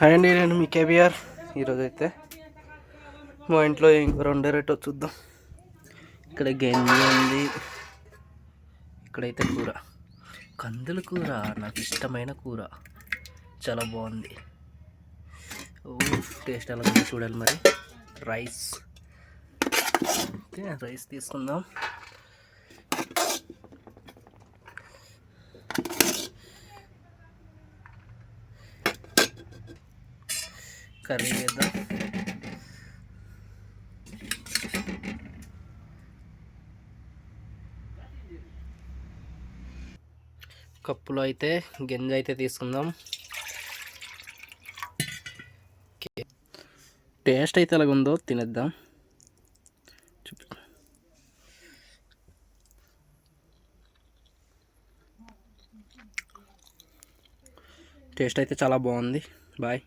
Hi అండి నేను మీ KBR ఈరోజు అయితే మా ఇంట్లో ఇంకో కూర వండారటో చూద్దాం. ఇక్కడ గెంజి ఉంది. ఇక్కడైతే కూర. కందుల కూర నాకు ఇష్టమైన కూర. చాలా బాగుంది. ఓ టేస్ట్ ఎలా చూడాలి మరి. రైస్. రైస్ తీసుకుందాం. కర్రీ చేద్దాం. కప్పులో అయితే గింజ అయితే తీసుకుందాం. టేస్ట్ అయితే ఎలాగుందో తినేద్దాం. టేస్ట్ అయితే చాలా బాగుంది. బాయ్.